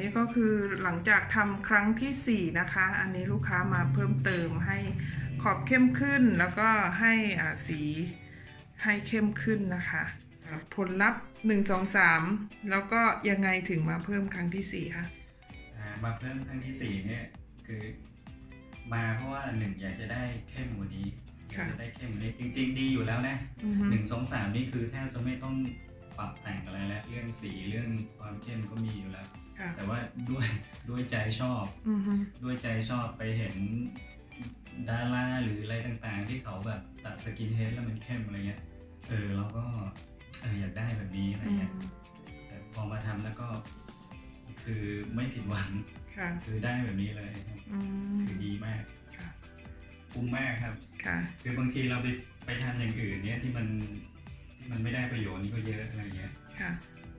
นี้ก็คือหลังจากทำครั้งที่ 4 นะคะ อันนี้ลูกค้ามาเพิ่มเติมให้ขอบเข้มขึ้นแล้วก็ให้อ่าสีให้เข้มขึ้นนะคะอ่าผลลัพธ์ 1 2 3 แล้วก็ยังไงถึงมาเพิ่มครั้งที่ 4 คะอ่ามาเพิ่มครั้งที่สี่เนี่ยคือมาเพราะว่าหนึ่งอยากจะได้เข้มกว่านี้อยากจะได้เข้มกว่านี้จริง ๆ ดีอยู่แล้วนะอือฮึหนึ่งสองสามนี่คือแทบจะไม่ต้องปรับแต่งอะไรแล้ว เรื่องสีเรื่องความเข้มก็มีอยู่แล้ว ค่ะแต่ว่าด้วยด้วยใจชอบ อือฮึด้วยใจชอบไปเห็นดาราหรืออะไรต่างๆ ที่เขาแบบตัดสกินเฮดแล้วมันเข้มอะไรเงี้ย เออเราก็เอออยากได้แบบนี้อะไรอืมเงี้ย แต่พอมาทำแล้วก็ คือไม่ผิดหวัง ค่ะคือได้แบบนี้เลยครับอืมคือดีมากค่ะ คุ้มมากครับ ค่ะ คือบางทีเราไปไปทำอย่างอื่นเนี่ยที่มันที่มันไม่ได้ประโยชน์นี่ก็เยอะอะไรเงี้ยค่ะ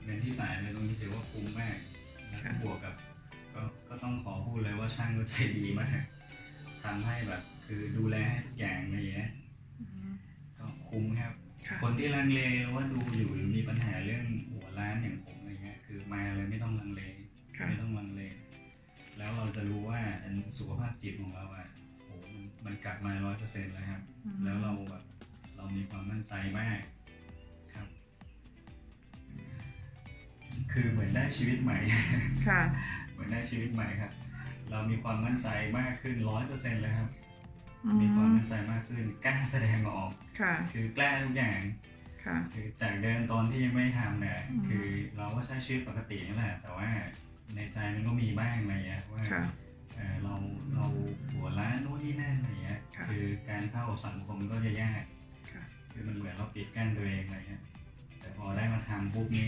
เงินที่จ่ายไปตรงนี้ถือว่าคุ้มมาก แล้วค่ะบวกกับก็ก็ต้องขอพูดเลยว่าช่างก็ใจดีมากทำให้แบบคือดูแลให้ทุกอย่างอะไรเงี้ยอืมก็คุ้มครับ ค่ะ คนที่ลังเลว่าดูอยู่หรือมีปัญหาเรื่องหัวร้านอย่างผมอะไรเงี้ยคือมาเลยไม่ต้องลังเล ค่ะไม่ต้องลังเล แล้วเราจะรู้ว่าอันสุขภาพจิตของเราอะโหมันมันกลับมาร้อยเปอร์เซ็นต์แล้วครับอืมแล้วเราแบบเรามีความมั่นใจมาก คือเหมือนได้ชีวิตใหม่ ค่ะ เหมือนได้ชีวิตใหม่ครับ เรามีความมั่นใจมากขึ้นร้อยเปอร์เซ็นต์เลยครับอืมีความมมั่นใจมากขึ้นกล้าแสดงออกค่ะ คือกล้าทุกอย่างค่ะ คือจากเดิมตอนที่ยังไม่ทำเนี่ยอืมคือเราก็ใช้ชีวิตปกตินี่แหละ แต่ว่าในใจมันก็มีบ้างอะไรเงี้ยว่าค่ะเออเราเราหัวล้านนู่นนี่นั่นอะไรเงี้ยค่ะคือการเข้าสังคมก็จะยากค่ะคือมันเหมือนเราปิดกั้นตัวเองอะไรเงี้ยแต่พอได้มาทำปุ๊บนี่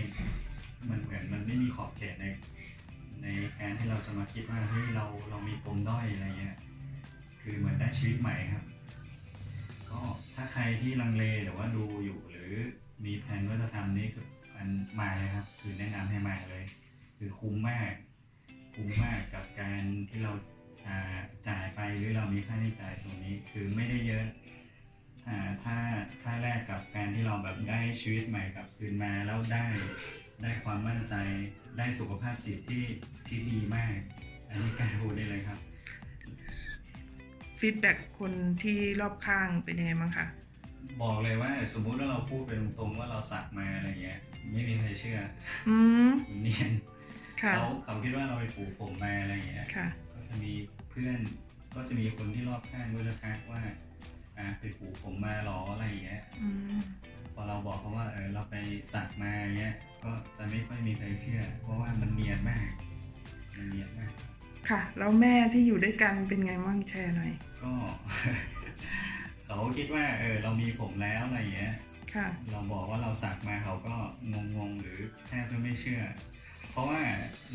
มันเหมือนมันไม่มีขอบเขตในในการที่เราจะมาคิดว่าเฮ้ยเราเรามีปมด้อยอะไรเงี้ยคือเหมือนได้ชีวิตใหม่ครับ ก็ถ้าใครที่ลังเลหรือว่าดูอยู่หรือมีแผนว่าจะทำนี่คืออันมาเลยครับ คือแนะนำให้มาเลย คือคุ้มมาก คุ้มมากกับการที่เราจ่ายไปหรือเรามีค่าใช้จ่ายส่วนนี้คือไม่ได้เยอะอ่ถ้าถ้าแลกกับการที่เราแบบได้ชีวิตใหม่กลับคืนมาแล้วได้ ได้ความมั่นใจ ได้สุขภาพจิตที่ที่ดีมาก อันนี้กล้ารพูดได้เลยครับฟีดแบ็กคนที่รอบข้างเป็นยังไงบ้างคะบอกเลยว่า สมมุติว่าเราพูดไปตรงๆว่าเราสักมาอะไรเงี้ย ไม่มีใครเชื่อ อืมมันเนียนค่ะเขาเขาคิดว่าเราไปปลูกผมมาอะไรเงี้ยค่ะก็จะมีเพื่อนก็จะมีคนที่รอบข้างก็จะทักว่า อ่าไปปลูกผมมาหรออะไรเงี้ยอืมพอเราบอกเขาว่าเออเราไปสักมาเงี้ยก็จะไม่ค่อยมีใครเชื่อ เพราะว่ามันเนียนมากมันเนียนมาก ค่ะ แล้วแม่ที่อยู่ด้วยกันเป็นไงบ้างแชร์หน่อยก็ เขาคิดว่าเออเรามีผมแล้วอะไรเงี้ย ค่ะ เราบอกว่าเราสักมาเขาก็งงๆหรือแทบจะไม่เชื่อ เพราะว่า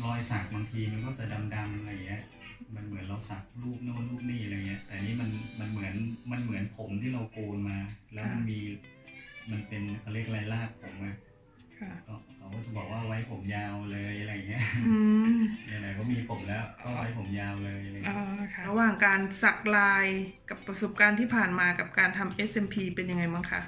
รอยสักบางทีมันก็จะดำๆอะไรเงี้ย มันเหมือนเราสักรูปโน้นรูปนี่อะไรเงี้ย แต่นี่มันมันเหมือนมันเหมือนผมที่เราโกนมา แล้วมันค่ะมีมันเป็นเขาเรียกอะไรลากผมอะค่ะก็เขาก็จะบอกว่าไว้ผมยาวเลยอะไรเงี้ยอืมไหนๆก็มีผมแล้วก็ไว้ผมยาวเลยอะไรอ่าเงี้ยค่ะระหว่างการสักลายกับประสบการณ์ที่ผ่านมากับการทำ SMP เป็นยังไงบ้างคะ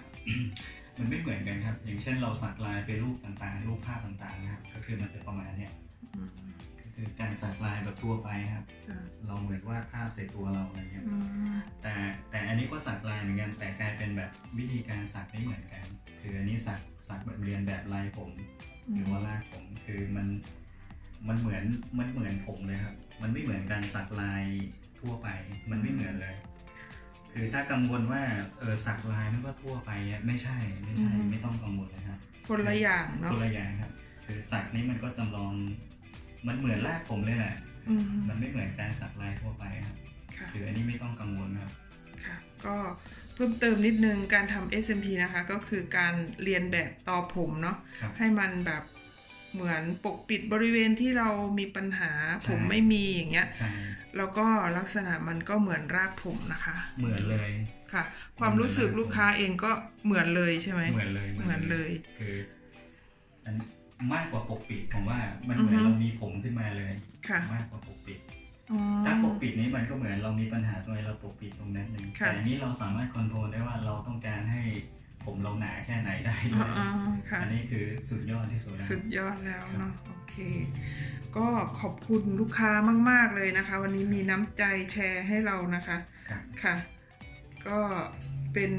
มันไม่เหมือนกันครับ อย่างเช่นเราสักลายเป็นรูปต่างๆ รูปภาพต่างๆนะครับ ก็คือมันจะประมาณเนี้ยอืมก็ คือการสักลายแบบทั่วไปครับค่ะเราเหมือนวาดภาพใส่ตัวเราอะไรเงี้ยอืมแต่แต่อันนี้ก็สักลายเหมือนกันแต่กลายเป็นแบบวิธีการสักไม่เหมือนกัน คืออันนี้สักสักแบบเรียนแบบลายผม หรือว่าลากผมคือมันมันเหมือนมันเหมือนผมเลยครับ มันไม่เหมือนการสักลายทั่วไป มันไม่เหมือนเลย คือถ้ากังวลว่าเออสักลายมันก็ทั่วไปอะไม่ใช่ไม่ใช่อืมไม่ต้องกังวลเลยครับคนละอย่างเนาะคนละอย่างครับ คือสักนี่มันก็จำลอง มันเหมือนลากผมเลยแหละอืมมันไม่เหมือนการสักลายทั่วไปครับค่ะคืออันนี้ไม่ต้องกังวลครับค่ะก็เพิ่มเติมนิดนึงการทำ SMP นะคะก็คือการเรียนแบบต่อผมเนาะครับให้มันแบบเหมือนปกปิดบริเวณที่เรามีปัญหาใช่ผมไม่มีอย่างเงี้ยใช่แล้วก็ลักษณะมันก็เหมือนรากผมนะคะ เหมือนเลยค่ะ ความรู้สึกลูกค้าเองก็เหมือนเลยใช่ไหมเหมือนเลยเหมือนเลยคืออัน มากกว่าปกปิดผมว่ามันเหมือนอือฮึเรามีผมขึ้นมาเลยค่ะมากกว่าปกปิดอ๋อถ้าปกปิดนี้มันก็เหมือนเรามีปัญหาตรงไหนเราปกปิดตรงนั้นหนึ่งค่ะแต่อันนี้เราสามารถคอนโทรลได้ว่าเราต้องการให้ผมเราหนาแค่ไหนได้ด้วยอ๋อค่ะอันนี้คือสุดยอดที่สุดแล้วสุดยอดแล้วเนาะโอเคเค ก็ขอบคุณลูกค้ามาก ๆเลยนะคะ วันนี้มีน้ำใจแชร์ให้เรานะคะครับค่ะ ก็เป็น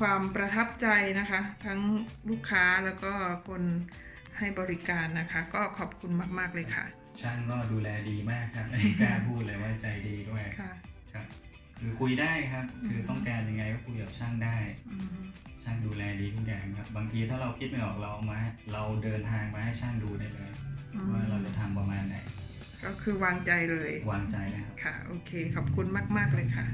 ความประทับใจนะคะ ทั้งลูกค้าแล้วก็คน ให้บริการนะคะ ก็ขอบคุณมาก ๆ เลยค่ะ ช่างก็ดูแลดีมากครับอันนี้กล้าพูดเลยว่าใจดีด้วยค่ะครับคือคุยได้ครับ คือต้องการยังไงก็คุยกับช่างได้อืมช่างดูแลดีทุกอย่างครับ บางทีถ้าเราคิดไม่ออกเราเอามาให้เราเดินทางมาให้ช่างดูได้เลยว่าเราจะทำประมาณไหน ก็คือวางใจเลย วางใจนะครับ ค่ะ โอเค ขอบคุณมาก ๆ เลยค่ะ